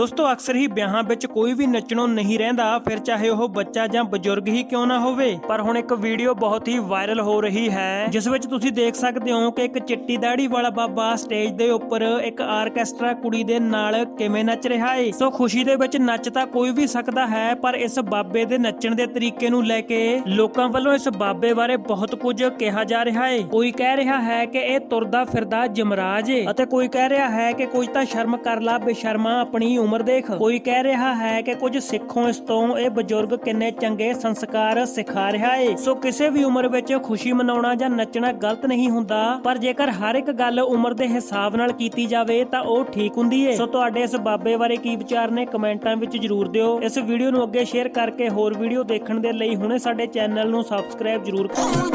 ਦੋਸਤੋ, ਅਕਸਰ ਹੀ ਵਿਆਹਾਂ ਵਿੱਚ ਕੋਈ ਵੀ ਨੱਚਣੋਂ ਨਹੀਂ ਰਹਿੰਦਾ, ਫਿਰ ਚਾਹੇ ਉਹ ਬੱਚਾ ਜਾਂ ਬਜ਼ੁਰਗ ਹੀ ਕਿਉਂ ਨਾ ਹੋਵੇ। ਪਰ ਹੁਣ ਇੱਕ ਵੀਡੀਓ ਬਹੁਤ ਹੀ ਵਾਇਰਲ ਹੋ ਰਹੀ ਹੈ, ਜਿਸ ਵਿੱਚ ਤੁਸੀਂ ਦੇਖ ਸਕਦੇ ਹੋ ਕਿ ਇੱਕ ਚਿੱਟੀ ਦਾੜੀ ਵਾਲਾ ਬਾਬਾ ਸਟੇਜ ਦੇ ਉੱਪਰ ਇੱਕ ਆਰਕੈਸਟਰਾ ਕੁੜੀ ਦੇ ਨਾਲ ਕਿਵੇਂ ਨੱਚ ਰਿਹਾ ਏ। ਸੋ ਖੁਸ਼ੀ ਦੇ ਵਿੱਚ ਨੱਚ ਤਾਂ ਕੋਈ ਵੀ ਸਕਦਾ ਹੈ, ਪਰ ਇਸ ਬਾਬੇ ਦੇ ਨੱਚਣ ਦੇ ਤਰੀਕੇ ਨੂੰ ਲੈ ਕੇ ਲੋਕਾਂ ਵੱਲੋਂ ਇਸ ਬਾਬੇ ਬਾਰੇ ਬਹੁਤ ਕੁਝ ਕਿਹਾ ਜਾ ਰਿਹਾ ਏ। ਕੋਈ ਕਹਿ ਰਿਹਾ ਹੈ ਕਿ ਇਹ ਤੁਰਦਾ ਫਿਰਦਾ ਜਮਰਾਜ ਏ, ਅਤੇ ਕੋਈ ਕਹਿ ਰਿਹਾ ਹੈ ਕਿ ਕੁਝ ਤਾਂ ਸ਼ਰਮ ਕਰ ਲਾ, ਬੇਸ਼ਰਮਾ ਆਪਣੀ ਉਮਰ ਦੇਖ। ਕੋਈ ਕਹਿ ਰਿਹਾ ਹੈ ਕਿ ਕੁਝ ਸਿੱਖੋ ਇਸ ਤੋਂ ਇਹ ਬਜ਼ੁਰਗ ਕਿੰਨੇ ਚੰਗੇ ਸੰਸਕਾਰ ਸਿਖਾ ਰਿਹਾ ਏ। ਸੋ ਕਿਸੇ ਵੀ ਉਮਰ ਵਿੱਚ ਖੁਸ਼ੀ ਮਨਾਉਣਾ ਜਾਂ ਨੱਚਣਾ ਗਲਤ ਨਹੀਂ ਹੁੰਦਾ। ਪਰ ਜੇਕਰ ਹਰ ਇੱਕ ਗੱਲ ਉਮਰ ਦੇ ਹਿਸਾਬ ਨਾਲ ਕੀਤੀ ਜਾਵੇ ਤਾਂ ਉਹ ਠੀਕ ਹੁੰਦੀ ਏ। ਸੋ ਤੁਹਾਡੇ ਇਸ ਬਾਬੇ ਬਾਰੇ ਕੀ ਵਿਚਾਰ ਨੇ ਕਮੈਂਟਾਂ ਵਿੱਚ ਜਰੂਰ ਦਿਓ। ਇਸ ਵੀਡੀਓ ਨੂੰ ਅੱਗੇ ਸ਼ੇਅਰ ਕਰਕੇ ਹੋਰ ਵੀਡੀਓ ਦੇਖਣ ਦੇ ਲਈ ਹੁਣੇ ਸਾਡੇ ਚੈਨਲ ਨੂੰ ਸਬਸਕ੍ਰਾਈਬ ਜਰੂਰ ਕਰੋ।